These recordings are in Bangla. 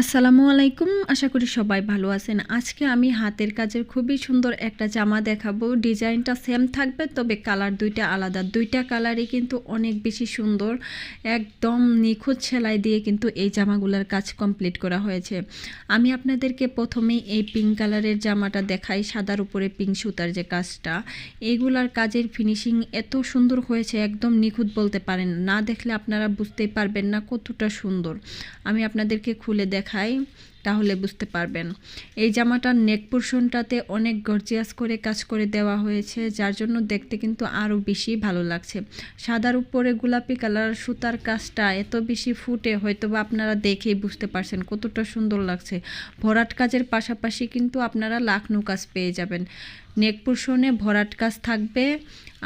আসসালামু আলাইকুম। আশা করি সবাই ভালো আছেন। আজকে আমি হাতের কাজের খুবই সুন্দর একটা জামা দেখাবো। ডিজাইনটা সেম থাকবে, তবে কালার দুইটা আলাদা। দুইটা কালারই কিন্তু অনেক বেশি সুন্দর। একদম নিখুঁত সেলাই দিয়ে কিন্তু এই জামাগুলোর কাজ কমপ্লিট করা হয়েছে। আমি আপনাদেরকে প্রথমেই এই পিঙ্ক কালারের জামাটা দেখাই, সাদার উপরে পিঙ্ক সুতার যে কাজটা। এইগুলার কাজের ফিনিশিং এত সুন্দর হয়েছে, একদম নিখুঁত বলতে পারেন না। দেখলে আপনারা বুঝতেই পারবেন না কতটা সুন্দর। আমি আপনাদেরকে খুলে দেখাই তাহলে বুঝতে পারবেন। এই জামাটার নেক পোর্শনটাতে অনেক গর্জিয়াস করে কাজ করে দেওয়া হয়েছে, যার জন্য দেখতে কিন্তু আরও বেশি ভালো লাগছে। সাদার উপরে গোলাপি কালার সুতার কাজটা এত বেশি ফুটে হয়তো বা আপনারা দেখেই বুঝতে পারছেন কতটা সুন্দর লাগছে। ভরাট কাজের পাশাপাশি কিন্তু আপনারা লাখনৌ কাজ পেয়ে যাবেন। নেক পোর্শনে ভরাট কাজ থাকবে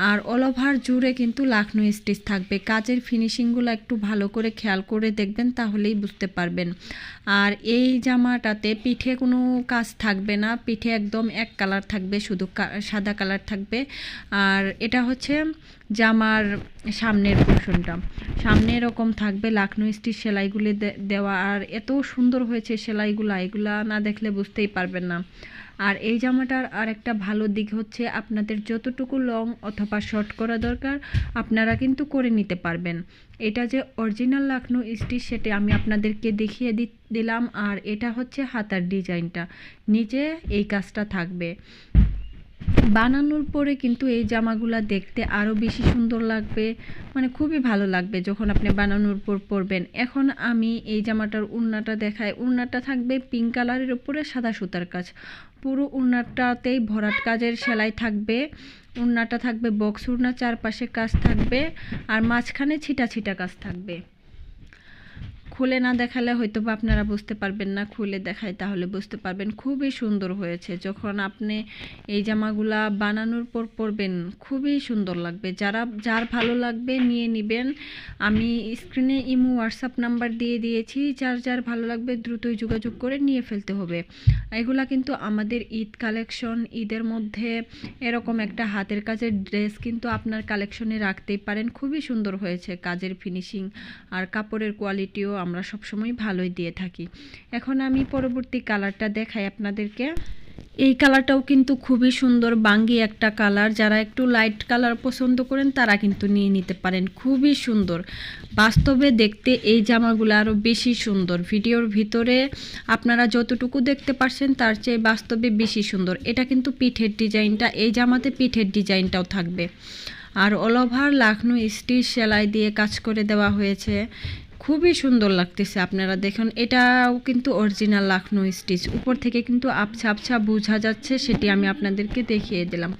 আর অল ওভার জুড়ে কিন্তু লাখনৌ স্টিচ থাকবে। কাজের ফিনিশিংগুলো একটু ভালো করে খেয়াল করে দেখবেন, তাহলেই বুঝতে পারবেন। আর এই জামাটাতে পিঠে কোনো কাজ থাকবে না। পিঠে একদম এক কালার থাকবে, শুধু সাদা কালার থাকবে। আর এটা হচ্ছে জামার সামনের পোর্শনটা সামনে এরকম থাকবে লাখনৌ স্টিচ সেলাইগুলি দেওয়া। আর এত সুন্দর হয়েছে সেলাইগুলো, এগুলা না দেখলে বুঝতেই পারবেন না। আর এই জামাটার আর একটা ভালো দিক হচ্ছে আপনাদের যতটুকু লং অথবা শর্ট করা দরকার, আপনারা কিন্তু করে নিতে পারবেন। এটা যে অরিজিনাল লাখনৌ স্টিচ সেটা আমি আপনাদেরকে দেখিয়ে দিলাম। আর এটা হচ্ছে হাতার ডিজাইনটা। নিচে এই কাজটা থাকবে। বানানোর পরে কিন্তু এই জামাগুলা দেখতে আরও বেশি সুন্দর লাগবে মানে খুবই ভালো লাগবে যখন আপনি বানানোর পর পরবেন। এখন আমি এই জামাটার উন্নাটা দেখাই। উন্নাটা থাকবে পিঙ্ক কালারের উপরে সাদা সুতার কাজ। পুরো উন্নাটাতেই ভরাট কাজের সেলাই থাকবে। উন্নাটা থাকবে বক্স উন্না চারপাশে কাজ থাকবে আর মাঝখানে ছিটা ছিটা কাজ থাকবে। খুলে না দেখালে হয়তো বা আপনারা বুঝতে পারবেন না, খুলে দেখায় তাহলে বুঝতে পারবেন। খুবই সুন্দর হয়েছে। যখন আপনি এই জামাগুলা বানানোর পর পরবেন, খুবই সুন্দর লাগবে। যারা, যার ভালো লাগবে নিয়ে নেবেন। আমি স্ক্রিনে ইমো, হোয়াটসঅ্যাপ নাম্বার দিয়ে দিয়েছি। যার যার ভালো লাগবে দ্রুতই যোগাযোগ করে নিয়ে ফেলতে হবে। এগুলা কিন্তু আমাদের ঈদ কালেকশন, ঈদের মধ্যে এরকম একটা হাতের কাজের ড্রেস কিন্তু আপনার কালেকশনে রাখতেই পারেন। খুবই সুন্দর হয়েছে কাজের ফিনিশিং আর কাপড়ের কোয়ালিটিও আমরা সবসময় ভালোই দিয়ে থাকি। এখন আমি পরবর্তী কালারটা দেখাই আপনাদেরকে। এই কালারটাও কিন্তু খুবই সুন্দর, বাঙ্গি একটা কালার। যারা একটু লাইট কালার পছন্দ করেন, তারা কিন্তু নিয়ে নিতে পারেন। খুবই সুন্দর। বাস্তবে দেখতে এই জামাগুলো আরও বেশি সুন্দর। ভিডিওর ভিতরে আপনারা যতটুকু দেখতে পারছেন, তার চেয়ে বাস্তবে বেশি সুন্দর। এটা কিন্তু পিঠের ডিজাইনটা, এই জামাতে পিঠের ডিজাইনটাও থাকবে। আর অল ওভার লাখনৌ স্টিচ সেলাই দিয়ে কাজ করে দেওয়া হয়েছে। খুবই সুন্দর লাগতেছে আপনারা দেখুন। এটাও কিন্তু অরিজিনাল লাখনৌ স্টিচ উপর থেকে কিন্তু আবছা আবছা বোঝা যাচ্ছে, সেটি আমি আপনাদেরকে দেখিয়ে দিলাম।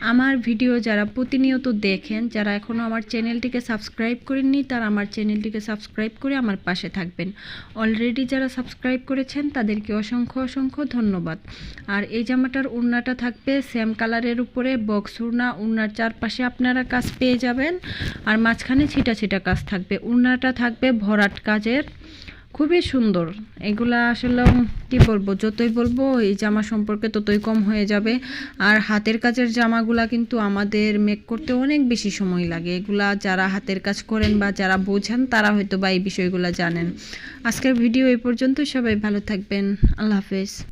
আমার ভিডিও যারা প্রতিনিয়ত দেখেন, যারা এখনও আমার চ্যানেলটিকে সাবস্ক্রাইব করেননি, তারা আমার চ্যানেলটিকে সাবস্ক্রাইব করে আমার পাশে থাকবেন। অলরেডি যারা সাবস্ক্রাইব করেছেন, তাদেরকে অসংখ্য অসংখ্য ধন্যবাদ। আর এই জামাটার উড়নাটা থাকবে সেম কালারের উপরে বক্স উড়না, উড়নার চারপাশে আপনারা কাজ পেয়ে যাবেন। আর মাঝখানে ছিটা ছিটা কাজ থাকবে। উড়নাটা থাকবে ভরাট কাজের। খুবই সুন্দর। এগুলা আসলে কি বলব, যতই বলব, এই জামা সম্পর্কে ততই কম হয়ে যাবে। আর হাতের কাজের জামাগুলা কিন্তু আমাদের মেক করতে অনেক বেশি সময় লাগে। এগুলা যারা হাতের কাজ করেন বা যারা বোঝেন, তারা হয়তো বা এই বিষয়গুলো জানেন। আজকের ভিডিও এই পর্যন্ত সবাই ভালো থাকবেন। আল্লাহ হাফেজ।